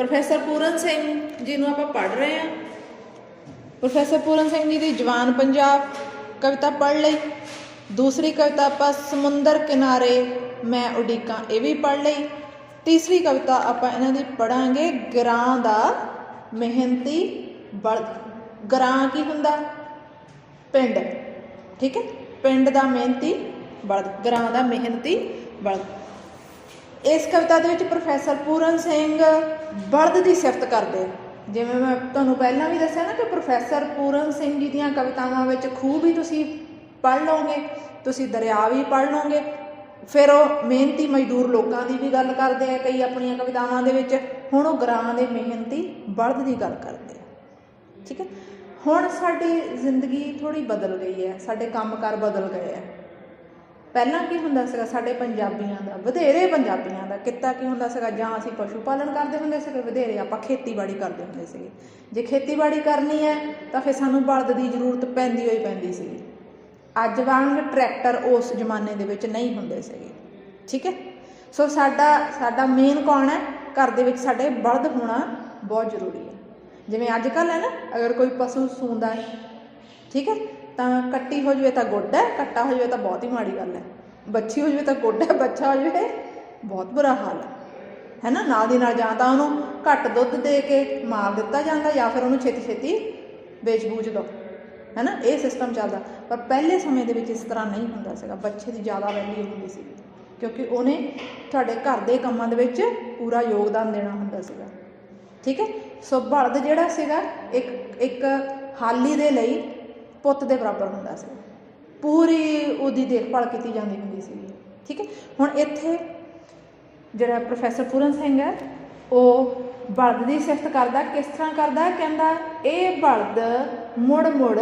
Professor Puran Singh ji ਨੂੰ ਆਪਾਂ ਪੜ੍ਹ ਰਹੇ ਹਾਂ। ਪ੍ਰੋਫੈਸਰ ਪੂਰਨ ਸਿੰਘ ਜੀ ਦੀ ਜਵਾਨ ਪੰਜਾਬ ਕਵਿਤਾ ਪੜ੍ਹ ਲਈ। ਦੂਸਰੀ ਕਵਿਤਾ ਆਪਾਂ ਸਮੁੰਦਰ ਕਿਨਾਰੇ, ਮੈਂ ਉਡੀਕਾਂ, ਇਹ ਵੀ ਪੜ੍ਹ ਲਈ। ਤੀਸਰੀ ਕਵਿਤਾ ਆਪਾਂ ਇਹਨਾਂ ਦੀ ਪੜਾਂਗੇ ਗਰਾਂ ਦਾ ਮਿਹਨਤੀ ਬਲ ਗਰਾਂ ਕੀ ਹੁੰਦਾ? ਪਿੰਡ, ਠੀਕ ਹੈ? ਪਿੰਡ ਦਾ ਮਿਹਨਤੀ ਬਲਦ ਗਰਾਂ ਦਾ ਮਿਹਨਤੀ ਬਲਦ ਇਸ ਕਵਿਤਾ ਦੇ ਵਿੱਚ ਪ੍ਰੋਫੈਸਰ ਪੂਰਨ ਸਿੰਘ ਬਲਦ ਦੀ ਸਿਫਤ ਕਰਦੇ। ਜਿਵੇਂ ਮੈਂ ਤੁਹਾਨੂੰ ਪਹਿਲਾਂ ਵੀ ਦੱਸਿਆ ਨਾ ਕਿ ਪ੍ਰੋਫੈਸਰ ਪੂਰਨ ਸਿੰਘ ਜੀ ਦੀਆਂ ਕਵਿਤਾਵਾਂ ਵਿੱਚ ਖੂਬ ਹੀ ਤੁਸੀਂ ਪੜ੍ਹ ਲਓਗੇ, ਤੁਸੀਂ ਦਰਿਆ ਵੀ ਪੜ੍ਹ ਲਓਗੇ। ਫਿਰ ਉਹ ਮਿਹਨਤੀ ਮਜ਼ਦੂਰ ਲੋਕਾਂ ਦੀ ਵੀ ਗੱਲ ਕਰਦੇ ਆ ਕਈ ਆਪਣੀਆਂ ਕਵਿਤਾਵਾਂ ਦੇ ਵਿੱਚ। ਹੁਣ ਉਹ ਗਰਾਂ ਦੇ ਮਿਹਨਤੀ ਬਲਦ ਦੀ ਗੱਲ ਕਰਦੇ ਆ। ਠੀਕ ਹੈ? ਹੁਣ ਸਾਡੀ ਜ਼ਿੰਦਗੀ ਥੋੜੀ ਬਦਲ ਗਈ ਹੈ, ਸਾਡੇ ਕੰਮਕਾਰ ਬਦਲ ਗਏ ਆ। ਪਹਿਲਾਂ ਕੀ ਹੁੰਦਾ ਸੀਗਾ? ਸਾਡੇ ਪੰਜਾਬੀਆਂ ਦਾ, ਵਧੇਰੇ ਪੰਜਾਬੀਆਂ ਦਾ ਕਿੱਤਾ ਕੀ ਹੁੰਦਾ ਸੀਗਾ? ਜਾਂ ਅਸੀਂ ਪਸ਼ੂ ਪਾਲਣ ਕਰਦੇ ਹੁੰਦੇ ਸੀਗੇ, ਵਧੇਰੇ ਆਪਾਂ ਖੇਤੀਬਾੜੀ ਕਰਦੇ ਹੁੰਦੇ ਸੀਗੇ। ਜੇ ਖੇਤੀਬਾੜੀ ਕਰਨੀ ਹੈ, ਤਾਂ ਫਿਰ ਸਾਨੂੰ ਬਲਦ ਦੀ ਜ਼ਰੂਰਤ ਪੈਂਦੀ ਹੋਈ ਪੈਂਦੀ ਸੀਗੀ। ਅੱਜ ਵਾਂਗ ਟਰੈਕਟਰ ਉਸ ਜ਼ਮਾਨੇ ਦੇ ਵਿੱਚ ਨਹੀਂ ਹੁੰਦੇ ਸੀਗੇ। ਠੀਕ ਹੈ? ਸੋ ਸਾਡਾ ਸਾਡਾ ਮੇਨ ਕੌਣ ਹੈ? ਘਰ ਦੇ ਵਿੱਚ ਸਾਡੇ ਬਲਦ ਹੋਣਾ ਬਹੁਤ ਜ਼ਰੂਰੀ ਹੈ। ਜਿਵੇਂ ਅੱਜ ਕੱਲ੍ਹ ਹੈ ਨਾ, ਅਗਰ ਕੋਈ ਪਸ਼ੂ ਸੂੰਦਾ ਹੈ ਠੀਕ ਹੈ? ਤਾਂ ਕੱਟੀ ਹੋ ਜਵੇ ਤਾਂ ਗੁੱਡ ਹੈ, ਕੱਟਾ ਹੋ ਜਵੇ ਤਾਂ ਬਹੁਤ ਹੀ ਮਾੜੀ ਗੱਲ ਹੈ। ਬੱਚੀ ਹੋ ਜਵੇ ਤਾਂ ਗੁੱਡ ਹੈ, ਬੱਚਾ ਹੋ ਜਵੇ ਬਹੁਤ ਬੁਰਾ ਹਾਲ ਹੈ। ਹੈ ਨਾ ਨਾਲ ਦੀ ਨਾਲ ਜਾਂ ਤਾਂ ਉਹਨੂੰ ਘੱਟ ਦੁੱਧ ਦੇ ਕੇ ਮਾਰ ਦਿੱਤਾ ਜਾਂਦਾ ਜਾਂ ਫਿਰ ਉਹਨੂੰ ਛੇਤੀ ਛੇਤੀ ਵੇਚ ਬੂਝ ਦੋ। ਹੈ ਨਾ ਇਹ ਸਿਸਟਮ ਚੱਲਦਾ। ਪਰ ਪਹਿਲੇ ਸਮੇਂ ਦੇ ਵਿੱਚ ਇਸ ਤਰ੍ਹਾਂ ਨਹੀਂ ਹੁੰਦਾ ਸੀਗਾ। ਬੱਚੇ ਦੀ ਜ਼ਿਆਦਾ ਵੈਲਿਊ ਹੁੰਦੀ ਸੀ। ਕਿਉਂਕਿ ਉਹਨੇ ਤੁਹਾਡੇ ਘਰ ਦੇ ਕੰਮਾਂ ਦੇ ਵਿੱਚ ਪੂਰਾ ਯੋਗਦਾਨ ਦੇਣਾ ਹੁੰਦਾ ਸੀਗਾ। ਠੀਕ ਹੈ? ਸੋ ਬਲਦ ਜਿਹੜਾ ਸੀਗਾ, ਇੱਕ ਇੱਕ ਹਾਲੀ ਦੇ ਲਈ ਪੁੱਤ ਦੇ ਬਰਾਬਰ ਹੁੰਦਾ ਸੀ। ਪੂਰੀ ਉਹਦੀ ਦੇਖਭਾਲ ਕੀਤੀ ਜਾਂਦੀ ਹੁੰਦੀ ਸੀ। ਠੀਕ ਹੈ? ਹੁਣ ਇੱਥੇ ਜਿਹੜਾ ਪ੍ਰੋਫੈਸਰ ਪੂਰਨ ਸਿੰਘ ਹੈ, ਉਹ ਬਲਦ ਦੀ ਸਿਫਤ ਕਰਦਾ, ਕਿਸ ਤਰ੍ਹਾਂ ਕਰਦਾ? ਕਹਿੰਦਾ, ਇਹ ਬਲਦ ਮੁੜ ਮੁੜ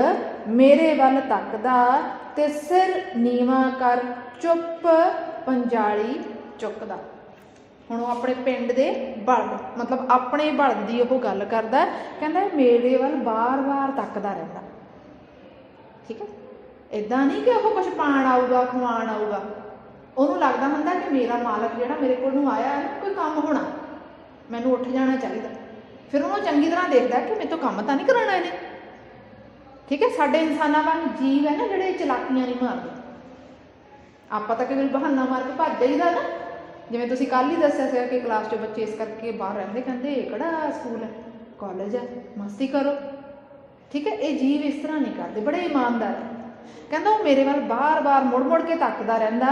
ਮੇਰੇ ਵੱਲ ਤੱਕਦਾ ਤੇ ਸਿਰ ਨੀਵਾ ਕਰ ਚੁੱਪ ਪੰਜਾਲੀ ਚੁੱਕਦਾ। ਹੁਣ ਉਹ ਆਪਣੇ ਪਿੰਡ ਦੇ ਬਲਦ, ਮਤਲਬ ਆਪਣੇ ਬਲਦ ਦੀ ਉਹ ਗੱਲ ਕਰਦਾ, ਕਹਿੰਦਾ ਮੇਰੇ ਵੱਲ ਬਾਰ-ਬਾਰ ਤੱਕਦਾ ਰਹਿੰਦਾ। ਠੀਕ ਹੈ? ਇਦਾਂ ਨਹੀਂ ਕਿ ਉਹ ਕੁਝ ਪਾਣ ਆਊਗਾ, ਖਵਾਣ ਆਊਗਾ। ਉਹਨੂੰ ਲੱਗਦਾ ਹੁੰਦਾ ਕਿ ਮੇਰਾ ਮਾਲਕ ਜਿਹੜਾ ਮੇਰੇ ਕੋਲ ਨੂੰ ਆਇਆ ਹੈ, ਕੋਈ ਕੰਮ ਹੋਣਾ। ਮੈਨੂੰ ਉੱਠ ਜਾਣਾ ਚਾਹੀਦਾ। ਫਿਰ ਉਹਨੂੰ ਚੰਗੀ ਤਰ੍ਹਾਂ ਦੇਖਦਾ ਕਿ ਮੇਰੇ ਤੋਂ ਕੰਮ ਤਾਂ ਨਹੀਂ ਕਰਾਉਣਾ ਇਹਨੇ। ਠੀਕ ਹੈ? ਸਾਡੇ ਇਨਸਾਨਾਂ ਵਾਂਗ ਜੀਵ ਹੈ ਨਾ ਜਿਹੜੇ ਚਲਾਕੀਆਂ ਨਹੀਂ ਮਾਰਦੇ। ਆਪਾਂ ਤਾਂ ਕਈ ਬਹਾਨਾ ਮਾਰ ਕੇ ਭੱਜ ਜਾਈਦਾ ਨਾ। ਜਿਵੇਂ ਤੁਸੀਂ ਕੱਲ ਹੀ ਦੱਸਿਆ ਸੀਗਾ ਕਿ ਕਲਾਸ 'ਚ ਬੱਚੇ ਇਸ ਕਰਕੇ ਬਾਹਰ ਰਹਿੰਦੇ, ਕਹਿੰਦੇ ਇਹ ਕਿਹੜਾ ਸਕੂਲ ਹੈ? ਕਾਲਜ ਹੈ। ਮਸਤੀ ਕਰੋ। ਠੀਕ ਹੈ, ਇਹ ਜੀਵ ਇਸ ਤਰ੍ਹਾਂ ਨਹੀਂ ਕਰਦੇ, ਬੜੇ ਇਮਾਨਦਾਰ ਹੈ। ਕਹਿੰਦਾ ਉਹ ਮੇਰੇ ਵੱਲ ਬਾਰ-ਬਾਰ ਮੁੜ-ਮੁੜ ਕੇ ਤੱਕਦਾ ਰਹਿੰਦਾ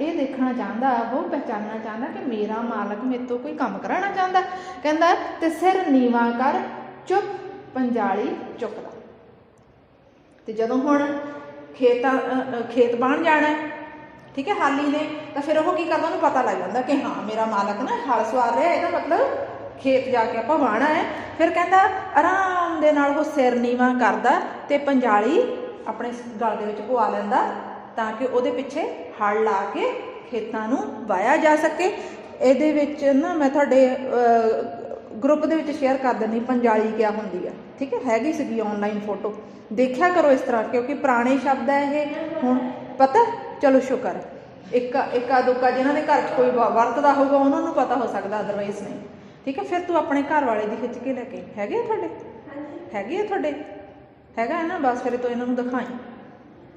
ਇਹ ਦੇਖਣਾ ਚਾਹੁੰਦਾ ਉਹ ਪਹਿਚਾਨਣਾ ਚਾਹੁੰਦਾ ਕਿ ਮੇਰਾ ਮਾਲਕ ਮੇਰੇ ਤੋਂ ਕੋਈ ਕੰਮ ਕਰਾਉਣਾ ਚਾਹੁੰਦਾ ਕਹਿੰਦਾ ਤੇ ਸਿਰ ਨੀਵਾ ਕਰ, ਚੁੱਪ, ਪੰਜਾਲੀ ਚੁੱਕਦਾ। ਤੇ ਜਦੋਂ ਹੁਣ ਖੇਤਾਂ ਖੇਤ ਬਾਣ ਜਾਣਾ ਠੀਕ ਹੈ, ਹਾਲੀ ਨੇ, ਤਾਂ ਫਿਰ ਉਹ ਕੀ ਕਰਦਾ? ਉਹਨੂੰ ਪਤਾ ਲੱਗ ਜਾਂਦਾ ਕਿ ਹਾਂ, ਮੇਰਾ ਮਾਲਕ ਨਾ ਹਲ ਸਵਾਰ ਰਿਹਾ, ਇਹਦਾ ਮਤਲਬ ਖੇਤ ਜਾ ਕੇ ਆਪਾਂ ਵਾਹਣਾ ਹੈ। ਫਿਰ ਕਹਿੰਦਾ ਆਰਾਮ ਦੇ ਨਾਲ ਉਹ ਸਿਰ ਨੀਵਾ ਕਰਦਾ ਤੇ ਪੰਜਾਲੀ ਆਪਣੇ ਗਲ ਦੇ ਵਿੱਚ ਪਵਾ ਲੈਂਦਾ ਤਾਂ ਕਿ ਉਹਦੇ ਪਿੱਛੇ ਹਲ ਲਾ ਕੇ ਖੇਤਾਂ ਨੂੰ ਵਾਇਆ ਜਾ ਸਕੇ। ਇਹਦੇ ਵਿੱਚ ਨਾ ਮੈਂ ਤੁਹਾਡੇ ਗਰੁੱਪ ਦੇ ਵਿੱਚ ਸ਼ੇਅਰ ਕਰ ਦਿੰਦੀ, ਪੰਜਾਲੀ ਕਿਆ ਹੁੰਦੀ ਆ। ਠੀਕ ਹੈ? ਹੈਗੀ ਸੀਗੀ ਆਨਲਾਈਨ ਫੋਟੋ ਦੇਖਿਆ ਕਰੋ ਇਸ ਤਰ੍ਹਾਂ, ਕਿਉਂਕਿ ਪੁਰਾਣੇ ਸ਼ਬਦ ਹੈ ਇਹ। ਹੁਣ ਪਤਾ? ਚਲੋ ਸ਼ੁਕਰ। ਇੱਕ, ਇੱਕਾ ਦੁੱਕਾ ਜਿਨ੍ਹਾਂ ਦੇ ਘਰ 'ਚ ਕੋਈ ਵ- ਵਰਤਦਾ ਹੋਊਗਾ, ਉਹਨਾਂ ਨੂੰ ਪਤਾ ਹੋ ਸਕਦਾ ਅਦਰਵਾਈਜ਼ ਨਹੀਂ। ਠੀਕ ਹੈ ਫਿਰ ਤੂੰ ਆਪਣੇ ਘਰ ਵਾਲੇ ਦੀ ਖਿੱਚ ਕੇ ਲੈ ਕੇ ਹੈਗੇ ਆ ਤੁਹਾਡੇ? ਹੈਗੇ ਆ ਤੁਹਾਡੇ? ਹੈਗਾ ਹੈ ਨਾ? ਬਸ ਫਿਰ ਤੂੰ ਇਹਨਾਂ ਨੂੰ ਦਿਖਾਈ।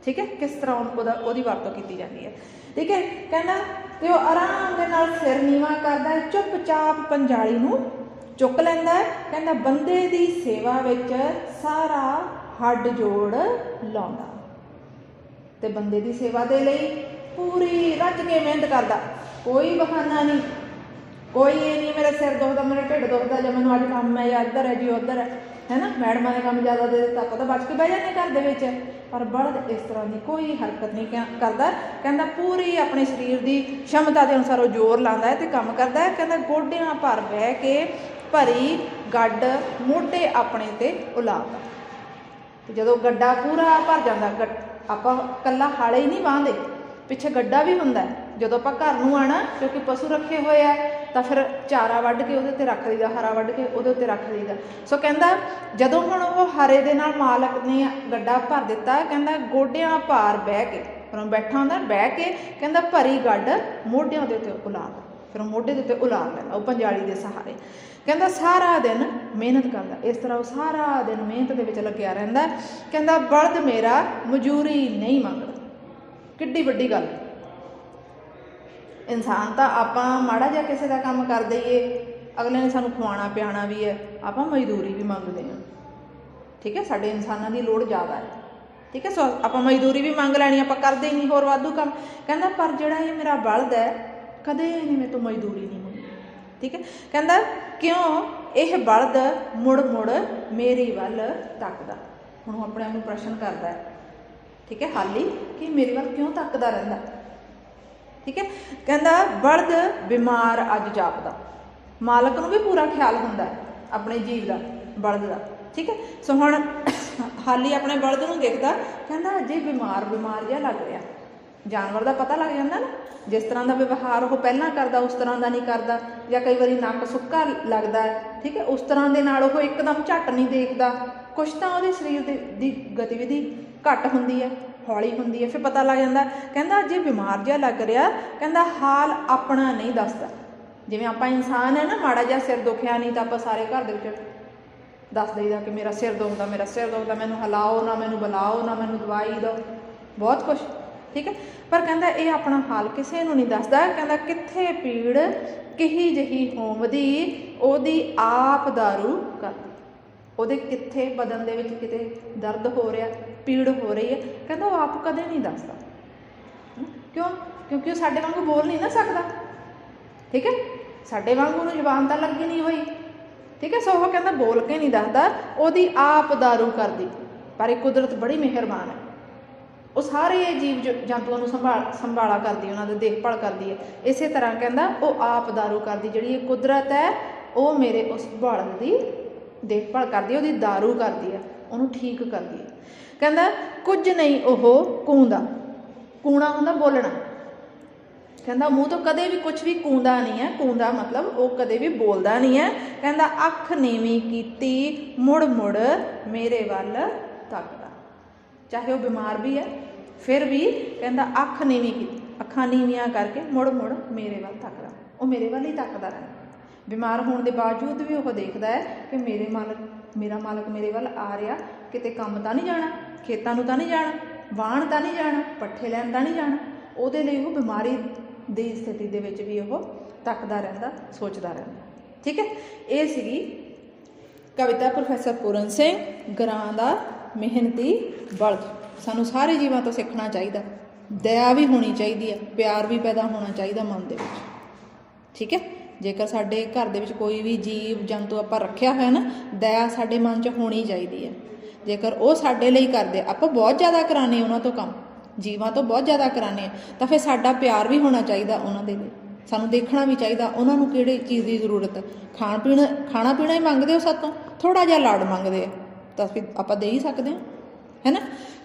ਠੀਕ ਹੈ ਕਿਸ ਤਰ੍ਹਾਂ ਉਹ- ਉਹਦਾ ਉਹਦੀ ਵਰਤੋਂ ਕੀਤੀ ਜਾਂਦੀ ਹੈ। ਠੀਕ ਹੈ ਕਹਿੰਦਾ ਤੇ ਉਹ ਆਰਾਮ ਦੇ ਨਾਲ ਸਿਰ ਨੀਵਾ ਕਰਦਾ ਚੁੱਪਚਾਪ ਪੰਜਾਲੀ ਨੂੰ ਚੁੱਕ ਲੈਂਦਾ ਹੈ। ਕਹਿੰਦਾ ਬੰਦੇ ਦੀ ਸੇਵਾ ਵਿੱਚ ਸਾਰਾ ਹੱਡ ਜੋੜ ਲਾਉਂਦਾ। ਤੇ ਬੰਦੇ ਦੀ ਸੇਵਾ ਦੇ ਲਈ ਪੂਰੀ ਰੱਜ ਕੇ ਮਿਹਨਤ ਕਰਦਾ। ਕੋਈ ਬਹਾਨਾ ਨਹੀਂ। ਕੋਈ ਇਹ ਨਹੀਂ ਮੇਰਾ ਸਿਰ ਦੁਖਦਾ, ਮੇਰਾ ਢਿੱਡ ਦੁਖਦਾ, ਜਾਂ ਮੈਨੂੰ ਅੱਜ ਕੰਮ ਹੈ ਜਾਂ ਇੱਧਰ ਹੈ ਜੀ, ਉੱਧਰ ਹੈ। ਹੈਨਾ? ਮੈਡਮਾਂ ਦੇ ਕੰਮ ਜ਼ਿਆਦਾ ਦੇ ਦਿੱਤਾ ਆਪਾਂ ਤਾਂ ਬਚ ਕੇ ਬਹਿ ਜਾਂਦੇ ਘਰ ਦੇ ਵਿੱਚ। ਪਰ ਬਲਦ ਇਸ ਤਰ੍ਹਾਂ ਦੀ ਕੋਈ ਹਰਕਤ ਨਹੀਂ ਕਿਆ- ਕਰਦਾ। ਕਹਿੰਦਾ ਪੂਰੀ ਆਪਣੇ ਸਰੀਰ ਦੀ ਸ਼ਮਤਾ ਦੇ ਅਨੁਸਾਰ ਉਹ ਜ਼ੋਰ ਲਾਉਂਦਾ ਹੈ ਤੇ ਕੰਮ ਕਰਦਾ ਹੈ। ਕਹਿੰਦਾ ਗੋਡਿਆਂ ਭਰ ਬਹਿ ਕੇ ਭਰੀ ਗੱਡ ਮੋਢੇ ਆਪਣੇ ਤੇ ਉਲਾਰਦਾ ਤੇ ਜਦੋਂ ਗੱਡਾ ਪੂਰਾ ਭਰ ਜਾਂਦਾ, ਗੱਡ- ਆਪਾਂ ਕੱਲਾ ਹਾਲੇ ਹੀ ਨਹੀਂ ਬਾਂਦੇ ਪਿੱਛੇ ਗੱਡਾ ਵੀ ਹੁੰਦਾ ਜਦੋਂ ਆਪਾਂ ਘਰ ਨੂੰ ਆਣਾ ਕਿਉਂਕਿ ਪਸ਼ੂ ਰੱਖੇ ਹੋਏ ਆ ਤਾਂ ਫਿਰ ਚਾਰਾ ਵੱਢ ਕੇ ਉਹਦੇ ਉੱਤੇ ਰੱਖ ਲਈਦਾ, ਹਰਾ ਵੱਢ ਕੇ ਉਹਦੇ ਉੱਤੇ ਰੱਖ ਲਈਦਾ। ਸੋ ਕਹਿੰਦਾ, ਜਦੋਂ ਹੁਣ ਉਹ ਹਰੇ ਦੇ ਨਾਲ ਮਾਲਕ ਨੇ ਗੱਡਾ ਭਰ ਦਿੱਤਾ, ਕਹਿੰਦਾ ਗੋਡਿਆਂ ਭਾਰ ਬਹਿ ਕੇ ਪਰੋਂ ਬੈਠਾ ਹੁੰਦਾ, ਬਹਿ ਕੇ ਕਹਿੰਦਾ ਭਰੀ ਗੱਡ ਮੋਢਿਆਂ ਦੇ ਉੱਤੇ ਉਲਾਰਦਾ ਫਿਰ ਮੋਢੇ ਦੇ ਉੱਤੇ ਉਲਾਰ ਲੈਂਦਾ, ਉਹ ਪੰਜਾਲੀ ਦੇ ਸਹਾਰੇ। ਕਹਿੰਦਾ ਸਾਰਾ ਦਿਨ ਮਿਹਨਤ ਕਰਦਾ, ਇਸ ਤਰ੍ਹਾਂ ਉਹ ਸਾਰਾ ਦਿਨ ਮਿਹਨਤ ਦੇ ਵਿੱਚ ਲੱਗਿਆ ਰਹਿੰਦਾ। ਕਹਿੰਦਾ ਬਲਦ ਮੇਰਾ ਮਜ਼ਦੂਰੀ ਨਹੀਂ ਮੰਗਦਾ। ਕਿੱਡੀ ਵੱਡੀ ਗੱਲ ਹੈ। ਇਨਸਾਨ ਤਾਂ ਆਪਾਂ ਮਾੜਾ ਜਿਹਾ ਕਿਸੇ ਦਾ ਕੰਮ ਕਰ ਦਈਏ, ਅਗਲੇ ਨੇ ਸਾਨੂੰ ਖਵਾਉਣਾ ਪਿਆਣਾ ਵੀ ਹੈ, ਆਪਾਂ ਮਜ਼ਦੂਰੀ ਵੀ ਮੰਗਦੇ ਹਾਂ। ਠੀਕ ਹੈ, ਸਾਡੇ ਇਨਸਾਨਾਂ ਦੀ ਲੋੜ ਜ਼ਿਆਦਾ ਹੈ। ਠੀਕ ਹੈ, ਸੋ ਆਪਾਂ ਮਜ਼ਦੂਰੀ ਵੀ ਮੰਗ ਲੈਣੀ, ਆਪਾਂ ਕਰਦੇ ਹੀ ਨਹੀਂ ਹੋਰ ਵਾਧੂ ਕੰਮ। ਕਹਿੰਦਾ, ਪਰ ਜਿਹੜਾ ਇਹ ਮੇਰਾ ਬਲਦ ਹੈ, ਕਦੇ ਨਹੀਂ ਮੇਰੇ ਤੋਂ ਮਜ਼ਦੂਰੀ ਨਹੀਂ ਮੰਗੀ ਠੀਕ ਹੈ, ਕਹਿੰਦਾ, ਕਿਉਂ? ਇਹ ਬਲਦ ਮੁੜ ਮੁੜ ਮੇਰੀ ਵੱਲ ਤੱਕਦਾ। ਹੁਣ ਉਹ ਆਪਣੇ ਆਪ ਨੂੰ ਪ੍ਰਸ਼ਨ ਕਰਦਾ ਹੈ। ਠੀਕ ਹੈ, ਹਾਲੀ, ਕਿ ਮੇਰੇ ਵੱਲ ਕਿਉਂ ਤੱਕਦਾ ਰਹਿੰਦਾ? ਠੀਕ ਹੈ? ਕਹਿੰਦਾ ਬਲਦ ਬਿਮਾਰ ਅੱਜ ਜਾਪਦਾ। ਮਾਲਕ ਨੂੰ ਵੀ ਪੂਰਾ ਖਿਆਲ ਹੁੰਦਾ ਹੈ ਆਪਣੇ ਜੀਵ ਦਾ ਬਲਦ ਦਾ, ਠੀਕ ਹੈ? ਸੋ ਹੁਣ ਹਾਲੀ ਆਪਣੇ ਬਲਦ ਨੂੰ ਦੇਖਦਾ, ਕਹਿੰਦਾ, ਅਜੇ ਬਿਮਾਰ ਬਿਮਾਰ ਜਿਹਾ ਲੱਗ ਰਿਹਾ। ਜਾਨਵਰ ਦਾ ਪਤਾ ਲੱਗ ਜਾਂਦਾ ਨਾ, ਜਿਸ ਤਰ੍ਹਾਂ ਦਾ ਵਿਵਹਾਰ ਉਹ ਪਹਿਲਾਂ ਕਰਦਾ, ਉਸ ਤਰ੍ਹਾਂ ਦਾ ਨਹੀਂ ਕਰਦਾ, ਜਾਂ ਕਈ ਵਾਰੀ ਨੱਕ ਸੁੱਕਾ ਲੱਗਦਾ ਹੈ, ਠੀਕ ਹੈ? ਉਸ ਤਰ੍ਹਾਂ ਦੇ ਨਾਲ ਉਹ ਇੱਕਦਮ ਝੱਟ ਨਹੀਂ ਦੇਖਦਾ। ਕੁਛ ਤਾਂ ਉਹਦੇ ਸਰੀਰ ਦੇ, ਦੀ ਗਤੀਵਿਧੀ ਘੱਟ ਹੁੰਦੀ ਹੈ। ਹੌਲੀ ਹੁੰਦੀ ਹੈ, ਫਿਰ ਪਤਾ ਲੱਗ ਜਾਂਦਾ ਕਹਿੰਦਾ ਜੇ ਬਿਮਾਰ ਜਿਹਾ ਲੱਗ ਰਿਹਾ, ਕਹਿੰਦਾ ਹਾਲ ਆਪਣਾ ਨਹੀਂ ਦੱਸਦਾ। ਜਿਵੇਂ ਆਪਾਂ ਇਨਸਾਨ ਹੈ ਨਾ, ਮਾੜਾ ਜਿਹਾ ਸਿਰ ਦੁਖਿਆ ਨਹੀਂ ਤਾਂ ਆਪਾਂ ਸਾਰੇ ਘਰ ਦੇ ਵਿੱਚ ਦੱਸ ਦਈਦਾ ਕਿ ਮੇਰਾ ਸਿਰ ਦੁਖਦਾ, ਮੇਰਾ ਸਿਰ ਦੁਖਦਾ, ਮੈਨੂੰ ਹਿਲਾਓ ਨਾ, ਮੈਨੂੰ ਬੁਲਾਓ ਨਾ, ਮੈਨੂੰ ਦਵਾਈ ਦਿਓ। ਬਹੁਤ ਕੁਝ ਠੀਕ ਹੈ? ਪਰ ਕਹਿੰਦਾ ਇਹ ਆਪਣਾ ਹਾਲ ਕਿਸੇ ਨੂੰ ਨਹੀਂ ਦੱਸਦਾ। ਕਹਿੰਦਾ ਕਿੱਥੇ ਪੀੜ ਕਿਹੀ ਜਹੀ ਹੋਮਦੀ ਉਹਦੀ ਆਪ ਦਾਰੂ ਕਰਦੀ ਉਹਦੇ ਕਿੱਥੇ ਬਦਨ ਦੇ ਵਿੱਚ ਕਿਤੇ ਦਰਦ ਹੋ ਰਿਹਾ? ਪੀੜ ਹੋ ਰਹੀ ਹੈ, ਕਹਿੰਦਾ ਉਹ ਆਪ ਕਦੇ ਨਹੀਂ ਦੱਸਦਾ। ਕਿਉਂ? ਕਿਉਂਕਿ ਉਹ ਸਾਡੇ ਵਾਂਗੂ ਬੋਲ ਨਹੀਂ ਨਾ ਸਕਦਾ। ਠੀਕ ਹੈ? ਸਾਡੇ ਵਾਂਗੂ ਉਹਨੂੰ ਜ਼ੁਬਾਨ ਤਾਂ ਲੱਗੀ ਨਹੀਂ ਹੋਈ। ਠੀਕ ਹੈ? ਸੋ ਉਹ ਕਹਿੰਦਾ ਬੋਲ ਕੇ ਨਹੀਂ ਦੱਸਦਾ, ਉਹਦੀ ਆਪ ਦਾਰੂ ਕਰਦੀ। ਪਰ ਇਹ ਕੁਦਰਤ ਬੜੀ ਮਿਹਰਬਾਨ ਹੈ। ਉਹ ਸਾਰੇ ਜੀਵ ਜ- ਜੰਤੂਆਂ ਨੂੰ ਸੰਭਾਲ ਸੰਭਾਲਾ ਕਰਦੀ, ਉਹਨਾਂ ਦੀ ਦੇਖਭਾਲ ਕਰਦੀ ਹੈ। ਇਸੇ ਤਰ੍ਹਾਂ ਕਹਿੰਦਾ, ਉਹ ਆਪ ਦਾਰੂ ਕਰਦੀ, ਜਿਹੜੀ ਇਹ ਕੁਦਰਤ ਹੈ, ਉਹ ਮੇਰੇ ਉਸ ਬਲਦ ਦੀ ਦੇਖਭਾਲ ਕਰਦੀ ਹੈ, ਉਹਦੀ ਦਾਰੂ ਕਰਦੀ ਹੈ, ਉਹਨੂੰ ਠੀਕ ਕਰਦੀ ਹੈ। ਕਹਿੰਦਾ, ਕੁਝ ਨਹੀਂ ਉਹ ਕੂੰਦਾ। ਕੂਣਾ ਹੁੰਦਾ ਬੋਲਣਾ। ਕਹਿੰਦਾ, ਮੂੰਹ ਤੋਂ ਕਦੇ ਵੀ ਕੁਝ ਵੀ ਕੂੰਦਾ ਨਹੀਂ ਹੈ। ਕੂੰਦਾ ਮਤਲਬ ਉਹ ਕਦੇ ਵੀ ਬੋਲਦਾ ਨਹੀਂ ਹੈ। ਕਹਿੰਦਾ, ਅੱਖ ਨੀਵੀਂ ਕੀਤੀ, ਮੁੜ ਮੁੜ ਮੇਰੇ ਵੱਲ ਤੱਕਦਾ। ਚਾਹੇ ਉਹ ਬਿਮਾਰ ਵੀ ਹੈ, ਫਿਰ ਵੀ ਕਹਿੰਦਾ, ਅੱਖ ਨੀਵੀਂ ਕੀਤੀ। ਅੱਖਾਂ ਨੀਵੀਆਂ ਕਰਕੇ ਮੁੜ ਮੁੜ ਮੇਰੇ ਵੱਲ ਤੱਕਦਾ। ਉਹ ਮੇਰੇ ਵੱਲ ਹੀ ਤੱਕਦਾ ਰਹਿੰਦਾ। ਬਿਮਾਰ ਹੋਣ ਦੇ ਬਾਵਜੂਦ ਵੀ ਉਹ ਦੇਖਦਾ ਹੈ ਕਿ ਮੇਰੇ ਮਾਲਕ, ਮੇਰਾ ਮਾਲਕ ਮੇਰੇ ਵੱਲ ਆ ਰਿਹਾ, ਕਿਤੇ ਕੰਮ ਤਾਂ ਨਹੀਂ ਜਾਣਾ, ਖੇਤਾਂ ਨੂੰ ਤਾਂ ਨਹੀਂ ਜਾਣਾ ਵਾਣ ਤਾਂ ਨਹੀਂ ਜਾਣਾ, ਪੱਠੇ ਲੈਣ ਤਾਂ ਨਹੀਂ ਜਾਣਾ, ਉਹਦੇ ਲਈ ਉਹ ਬਿਮਾਰੀ ਦੀ ਸਥਿਤੀ ਦੇ ਵਿੱਚ ਵੀ ਉਹ ਤੱਕਦਾ ਰਹਿੰਦਾ, ਸੋਚਦਾ ਰਹਿੰਦਾ। ਠੀਕ ਹੈ? ਇਹ ਸੀਗੀ ਕਵਿਤਾ ਪ੍ਰੋਫੈਸਰ ਪੂਰਨ ਸਿੰਘ, ਗਰਾਂ ਦਾ ਮਿਹਨਤੀ ਬਲਦ ਸਾਨੂੰ ਸਾਰੇ ਜੀਵਾਂ ਤੋਂ ਸਿੱਖਣਾ ਚਾਹੀਦਾ, ਦਇਆ ਵੀ ਹੋਣੀ ਚਾਹੀਦੀ ਹੈ, ਪਿਆਰ ਵੀ ਪੈਦਾ ਹੋਣਾ ਚਾਹੀਦਾ ਮਨ ਦੇ ਵਿੱਚ। ਠੀਕ ਹੈ? ਜੇਕਰ ਸਾਡੇ ਘਰ ਦੇ ਵਿੱਚ ਕੋਈ ਵੀ ਜੀਵ ਜੰਤੂ ਆਪਾਂ ਰੱਖਿਆ ਹੋਇਆ ਨਾ ਦਇਆ ਸਾਡੇ ਮਨ 'ਚ ਹੋਣੀ ਚਾਹੀਦੀ ਹੈ। ਜੇਕਰ ਉਹ ਸਾਡੇ ਲਈ ਕਰਦੇ ਆਪਾਂ ਬਹੁਤ ਜ਼ਿਆਦਾ ਕਰਾਨੇ ਉਹਨਾਂ ਤੋਂ ਕੰਮ ਜੀਵਾਂ ਤੋਂ ਬਹੁਤ ਜ਼ਿਆਦਾ ਕਰਾਨੇ ਆ, ਤਾਂ ਫਿਰ ਸਾਡਾ ਪਿਆਰ ਵੀ ਹੋਣਾ ਚਾਹੀਦਾ ਉਹਨਾਂ ਦੇ ਲਈ। ਸਾਨੂੰ ਦੇਖਣਾ ਵੀ ਚਾਹੀਦਾ ਉਹਨਾਂ ਨੂੰ ਕਿਹੜੀ ਚੀਜ਼ ਦੀ ਜ਼ਰੂਰਤ ਹੈ। ਖਾਣ ਪੀਣ ਖਾਣਾ ਪੀਣਾ ਹੀ ਮੰਗਦੇ ਹੋ ਸਾਤੋਂ? ਥੋੜਾ ਜਿਹਾ ਲਾਡ ਮੰਗਦੇ ਆ ਤਾਂ ਫਿਰ ਆਪਾਂ ਦੇ ਹੀ ਸਕਦੇ ਹਾਂ। ਹੈ ਨਾ?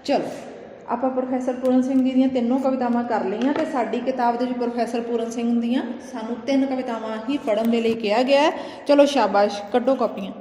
ਚਲੋ। ਆਪਾਂ ਪ੍ਰੋਫੈਸਰ ਪੂਰਨ ਸਿੰਘ ਜੀ ਦੀਆਂ ਤਿੰਨੋਂ ਕਵਿਤਾਵਾਂ ਕਰ ਲਈਆਂ ਤੇ ਸਾਡੀ ਕਿਤਾਬ ਦੇ ਵਿੱਚ ਪ੍ਰੋਫੈਸਰ ਪੂਰਨ ਸਿੰਘ ਦੀਆਂ ਸਾਨੂੰ ਤਿੰਨ ਕਵਿਤਾਵਾਂ ਹੀ ਪੜ੍ਹਨ ਦੇ ਲਈ ਕਿਹਾ ਗਿਆ ਹੈ। ਚਲੋ ਸ਼ਾਬਾਸ਼, ਕੱਢੋ ਕਾਪੀਆਂ।